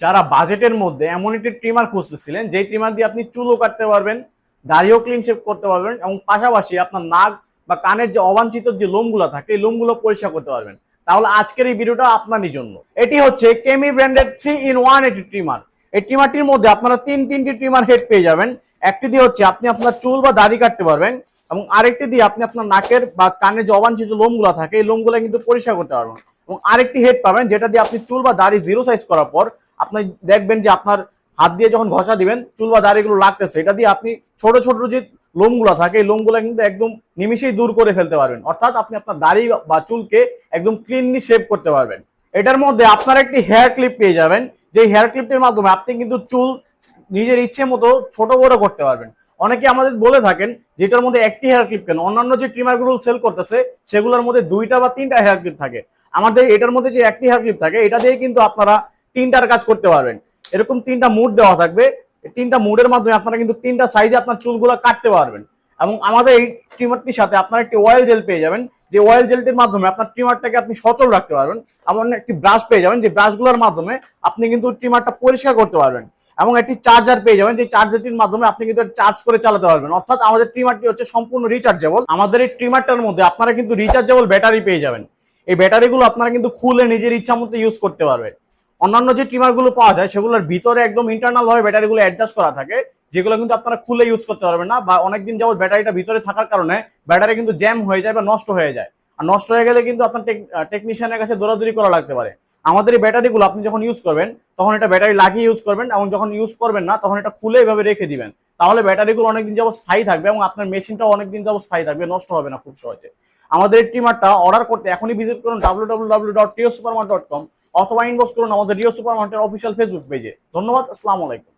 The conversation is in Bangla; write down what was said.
যারা বাজেটের মধ্যে এমন একটি ট্রিমার খুঁজতেছিলেন যে ট্রিমার দিয়ে আপনি চুলও কাটতে পারবেন, দাড়িও ক্লিন শেপ করতে পারবেন এবং পাশাপাশি আপনার নাক বা কানের যে অবাঞ্ছিত যে লোমগুলো থাকে, এই লোমগুলো পরিষ্কার করতে পারবেন। তাহলে আজকের এই ভিডিওটা আপনারই জন্য। এটি হচ্ছে কেমি ব্র্যান্ডের থ্রি ইন ওয়ান এটি ট্রিমার এই ট্রিমারটির মধ্যে আপনারা তিন তিনটি ট্রিমার হেড পেয়ে যাবেন। একটি দিয়ে হচ্ছে আপনি আপনার চুল বা দাড়ি কাটতে পারবেন এবং আরেকটি দিয়ে আপনি আপনার নাকের বা কানের যে অবাঞ্ছিত লোমগুলো থাকে, এই লোমগুলো কিন্তু পরিষ্কার করতে পারবেন। এবং আরেকটি হেড পাবেন, যেটা দিয়ে আপনি চুল বা দাড়ি জিরো সাইজ করার পর আপনি দেখবেন যে আপনার হাত দিয়ে যখন ঘষা দিবেন, চুল বা দাড়িগুলো লাগতেছে, এটা দিয়ে আপনি ছোট ছোট যে লোমগুলো থাকে, এই লোমগুলো কিন্তু একদম নিমিশেই দূর করে ফেলতে পারবেন। অর্থাৎ আপনি আপনার দাড়ি বা চুলকে একদম ক্লিনলি শেভ করতে পারবেন। এটার মধ্যে আপনার একটি হেয়ার ক্লিপ পেয়ে যাবেন। যে হেয়ার ক্লিপটির মাধ্যমে আপনি কিন্তু চুল নিজের ইচ্ছে মতো ছোট, বড় করতে পারবেন। অনেকে আমাদের বলে থাকেন যেটার মধ্যে একটি হেয়ার ক্লিপ কেন? অন্যান্য যে ট্রিমারগুলো সেল করতেছে, সেগুলোর মধ্যে দুইটা বা তিনটা হেয়ার ক্লিপ থাকে। আমাদের এটার মধ্যে যে একটি হেয়ার ক্লিপ থাকে, এটা দিয়ে কিন্তু আপনারা তিনটার কাজ করতে পারবেন। এরকম তিনটা মুড দেওয়া থাকবে। তিনটা মুডের মাধ্যমে আপনারা কিন্তু তিনটা সাইজে আপনার চুলগুলো কাটতে পারবেন। এবং আমাদের এই ট্রিমারটির সাথে আপনারা একটি অয়েল জেল পেয়ে যাবেন। যে অয়েল জেলটির মাধ্যমে আপনার ট্রিমারটাকে আপনি সচল রাখতে পারবেন। এমন একটি ব্রাশ পেয়ে যাবেন। যে ব্রাশগুলোর মাধ্যমে আপনি কিন্তু ট্রিমারটা পরিষ্কার করতে পারবেন। এবং একটি চার্জার পেয়ে যাবেন। যে চার্জারটির মাধ্যমে আপনি কিন্তু চার্জ করে চালাতে পারবেন। অর্থাৎ আমাদের ট্রিমারটি হচ্ছে সম্পূর্ণ রিচার্জেবল আমাদের এই ট্রিমারটার মধ্যে আপনারা কিন্তু রিচার্জেবল ব্যাটারি পেয়ে যাবেন। এই ব্যাটারিগুলো আপনারা কিন্তু খুলে নিজের ইচ্ছা মতো ইউজ করতে পারবেন। অন্যান্য যে ট্রিমারগুলো পাওয়া যায়, সেগুলোর ভিতরে একদম ইন্টারনাল ভাবে ব্যাটারিগুলো অ্যাডজাস্ট করা থাকে, যেগুলো কিন্তু আপনারা খুলে ইউজ করতে পারবেন না বা অনেকদিন যাবত ব্যাটারিটা ভিতরে থাকার কারণে ব্যাটারি কিন্তু জ্যাম হয়ে যায় বা নষ্ট হয়ে যায়। আর নষ্ট হয়ে গেলে কিন্তু আপনার টেকনিশিয়ানের কাছে দৌড়াদৌড়ি করা লাগতে পারে। আমাদের এই ব্যাটারিগুলো আপনি যখন ইউজ করবেন, তখন এটা ব্যাটারি লাগিয়ে ইউজ করবেন এবং যখন ইউজ করবেন না, তখন এটা খুলে এভাবে রেখে দিবেন। তাহলে ব্যাটারিগুলো অনেকদিন যাবত স্থায়ী থাকবে এবং আপনার মেশিনটাও অনেকদিন যাবত স্থায়ী থাকবে, নষ্ট হবে না খুব সহজে। আমাদের এই ট্রিমারটা অর্ডার করতে এখনই ভিজিট করুন W W W dot Rio super dot com অথবা ইনবক্স করুন আমাদের রিও সুপার মার্কেটের অফিসিয়াল ফেসবুক পেজে ধন্যবাদ আসসালামু আলাইকুম।